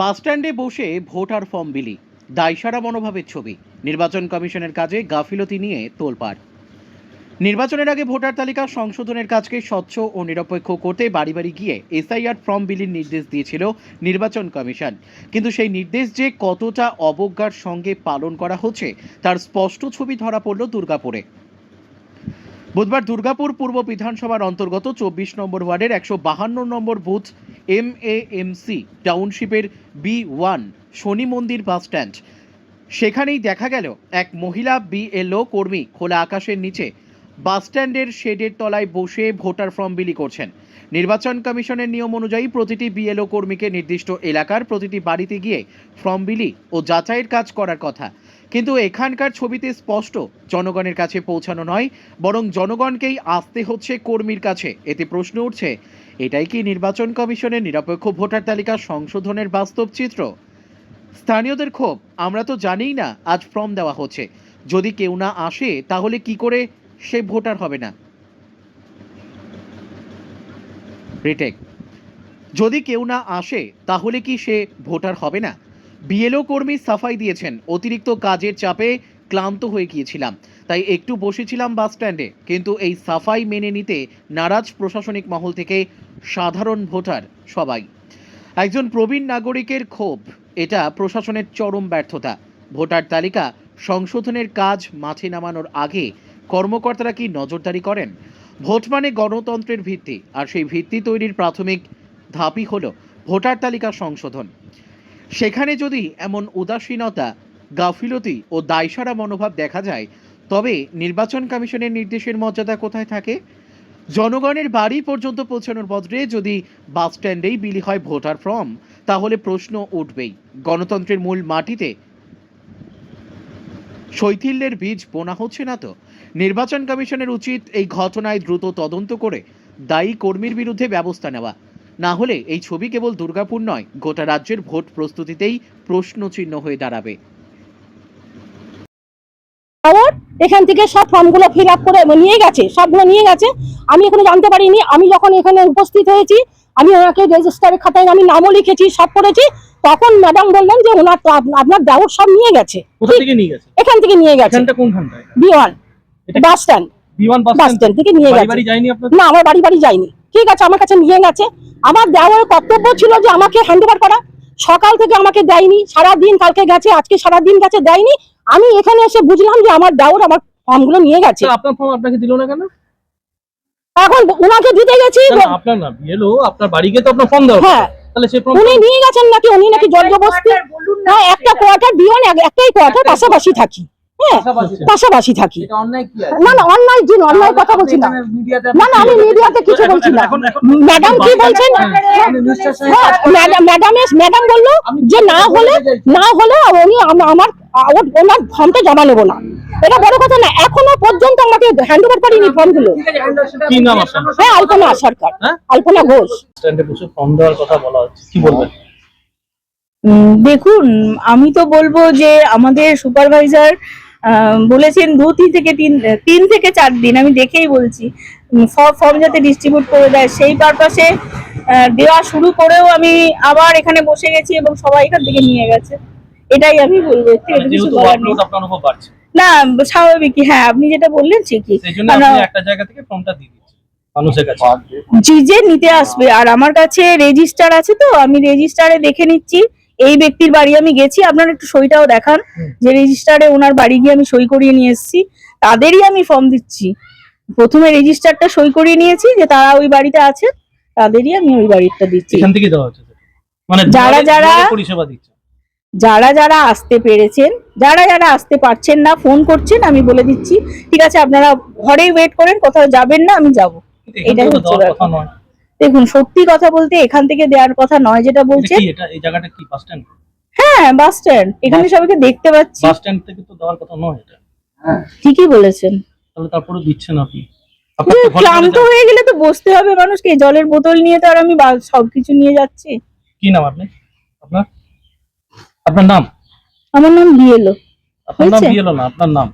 বাসস্ট্যান্ডে বসে voter form বিলি, দায়সারা মনোভাবের ছবি, নির্বাচন কমিশনের কাজে গাফিলতি নিয়ে তোলপাড়। নির্বাচনের আগে ভোটার তালিকা সংশোধনের কাজকে স্বচ্ছ ও নিরপেক্ষ করতে বাড়ি বাড়ি গিয়ে এসআইআর ফর্ম বিলির নির্দেশ দিয়েছিল নির্বাচন কমিশন। কিন্তু সেই নির্দেশ যে কতটা অবজ্ঞার সঙ্গে পালন করা হচ্ছে, তার স্পষ্ট ছবি ধরা পড়ল দুর্গাপুরে। বুধবার দুর্গাপুর পূর্ব বিধানসভার অন্তর্গত চব্বিশ নম্বর ওয়ার্ডের একশো বাহান্ন নম্বর booth M A M C টাউনশিপের B one Shani মন্দির বাস স্ট্যান্ড সেখানেই দেখা গেল এক মহিলা বিএলও কর্মী খোলা আকাশের নিচে। বাস স্ট্যান্ডের শেডের তলায় বসে ভোটার ফর্ম বিলি করছেন। নির্বাচন কমিশনের নিয়ম অনুযায়ী প্রতিটি বিএলও কর্মীকে নির্দিষ্ট এলাকার প্রতিটি বাড়িতে গিয়ে ফর্ম বিলি ও যাচাইয়ের কাজ করার কথা। কিন্তু এখানকার ছবিতে স্পষ্ট, জনগণের কাছে পৌঁছানো নয়, বরং জনগণকেই আসতে হচ্ছে কর্মীর কাছে। এতে প্রশ্ন উঠছে, এটাই কি নির্বাচন কমিশনের নিরপেক্ষ ভোটার তালিকা সংশোধনের বাস্তব চিত্র? স্থানীয়দের ক্ষোভ, আমরা তো জানিই না আজ ফর্ম দেওয়া হচ্ছে। যদি কেউ না আসে, তাহলে কি করে সে ভোটার হবে না। রিটেক। যদি কেউ না আসে, তাহলে কি সে ভোটার হবে না? বিএলও কর্মী সাফাই দিয়েছেন। অতিরিক্ত কাজের চাপে ক্লান্ত হয়ে গিয়েছিলাম। তাই একটু বসেছিলাম বাস স্ট্যান্ডে, কিন্তু এই সাফাই মেনে নিতে নারাজ প্রশাসনিক মহল থেকে সাধারণ ভোটার সবাই। একজন প্রবীণ নাগরিকের ক্ষোভ, এটা প্রশাসনের চরম ব্যর্থতা। ভোটার তালিকা সংশোধনের কাজ মাঠে নামানোর আগে কর্মকর্তারা কি নজরদারি করেন? ভোট মানে গণতন্ত্রের ভিত্তি, আর সেই ভিত্তি তৈরির প্রাথমিক ধাপই হলো ভোটার তালিকা সংশোধন। সেখানে যদি এমন উদাসীনতা, গাফিলতি ও দায়সারা মনোভাব দেখা যায়, তবে নির্বাচন কমিশনের নির্দেশের মর্যাদা কোথায় থাকে? জনগণের বাড়ি পর্যন্ত পৌঁছানোর বদলে যদি বাস স্ট্যান্ডেই বিলি হয় ভোটার ফর্ম, তাহলে প্রশ্ন উঠবেই। গণতন্ত্রের মূল মাটিতে শৈথিল্যের বীজ বোনা হচ্ছে না তো? নির্বাচন কমিশনের উচিত এই ঘটনায় দ্রুত তদন্ত করে দায়ী কর্মীর বিরুদ্ধে ব্যবস্থা নেওয়া। না হলে এই ছবি কেবল দুর্গাপুর নয়, গোটা রাজ্যের ভোট প্রস্তুতিতেই প্রশ্নচিহ্ন হয়ে দাঁড়াবে। এখান থেকে সব ফর্মগুলো ফিল আপ করে নিয়ে গেছে সবগুলো নিয়ে গেছে। আমি এখনও জানতে পারিনি আমি যখন এখানে উপস্থিত হয়েছি আমি ওনাকে রেজিস্টারের খাতায় আমি নামও লিখেছি সব করেছি। তখন ম্যাডাম বললেন যে ওনার তো আপনার দেওয়ার সব নিয়ে গেছে। এখান থেকে নিয়ে গেছে। কোনখানটায় বাস স্ট্যান্ড বিমান বাস স্ট্যান্ড থেকে নিয়ে গেছে। না আমার বাড়ি বাড়ি যায়নি। ঠিক আছে আমার কাছে নিয়ে গেছে। আমার দেওয়ার কর্তব্য ছিল যে আমাকে হ্যান্ড ওভার করা। সকাল থেকে আমাকে দেয়নি সারা দিন কালকে গেছে আজকে সারা দিন গেছে দেয়নি। আমি এখানে এসে বুঝলাম যে আমার দেওয়ার আমার ফর্মগুলো নিয়ে গেছে। আপনার ফর্ম আপনাকে দিল না কেন? এখন উনাকে দিতে গেছি আপনার না বিএলও আপনার বাড়ি গিয়ে তো আপনার ফর্ম দেওয়া হ্যাঁ। তাহলে সেই ফর্ম উনি নিয়ে গেছেন নাকি? উনি নাকি জর্জবস্তি হ্যাঁ একটা কোয়ার্টার বিয়ন একটাই কোয়ার্টার পাশাপাশি থাকি। হ্যাঁ পাশাপাশি থাকি। এটা অন্যায় কি আছে? না না অন্যায় দিন অন্যায় কথা বলছি না। না না আমি মিডিয়াতে কিছু বলছি না। ম্যাডাম কি বলছেন? ম্যাডাম ম্যাডাম এস- ম্যাডাম বলল যে না হলে না হলে উনি আমার ওনার ফর্মটা জমা নেব না। এটা বড় কথা না এখনও পর্যন্ত আমাকে হ্যান্ড ওভার করিনি ফর্মগুলো কি নাম হ্যাঁ আলপনা সরকার হ্যাঁ? আলপনা ঘোষ। স্ট্যান্ডে বসে ফর্ম দেওয়ার কথা বলা হচ্ছে। কি বলবেন? দেখুন আমি তো বলব যে আমাদের সুপারভাইজার বলেছেন দু তিন থেকে তিন তিন থেকে চার দিন আমি দেখেই বলছি। ফর্ম যাতে ডিস্ট্রিবিউট করে দেয় সেই পারপাসে দেওয়া শুরু করেও আমি আবার এখানে বসে গেছি এবং সবাই এখান থেকে নিয়ে গেছে। এটাই আমি বলব না স্বাভাবিকই হ্যাঁ আপনি যেটা বললেন ঠিকই। একটা জায়গা থেকে ফর্মটা দিয়ে কাছে। যে যে নিতে আসবে আর আমার কাছে রেজিস্টার আছে তো আমি রেজিস্টারে দেখে নিচ্ছি এই ব্যক্তির বাড়ি আমি গেছি আপনারা একটু সইটাও দেখান যে রেজিস্টারে ওনার বাড়ি গিয়ে আমি সই করিয়ে নিয়ে এসেছি তাদেরই আমি ফর্ম দিচ্ছি। প্রথমে রেজিস্টারটা সই করিয়ে নিয়েছি যে তারা ওই বাড়িতে আছে তাদেরই আমি ওই বাড়িটা দিচ্ছি। এখান থেকে দেওয়া হচ্ছে মানে যারা যারা- পরিষেবা দিচ্ছে। যারা যারা আসতে পেরেছেন যারা যারা আসতে পারছেন না ফোন করছেন আমি বলে দিচ্ছি ঠিক আছে আপনারা ঘরেই ওয়েট করেন কোথাও যাবেন না আমি যাব। এটাই হচ্ছে দেখুন সত্যি কথা বলতে এখান থেকে দেওয়ার কথা নয় যেটা এটা বলছেন এই জায়গাটা কি বাস স্ট্যান্ড হ্যাঁ বাস স্ট্যান্ড এখানে সবাইকে দেখতে পাচ্ছি। বাস স্ট্যান্ড থেকে তো দেওয়ার কথা নয় এটা। ঠিকই বলেছেন। তাহলে তারপরে দিচ্ছেন আপনি। ক্লান্ত হয়ে গেলে তো বসতে হবে মানুষকে জলের বোতল নিয়ে তো আর আমি বা- সবকিছু নিয়ে যাচ্ছি। কি নাম আপনি আপনার? আপনার নাম? আমার নাম বিয়েলো আপনার নাম? বিয়েলো না আপনার নাম?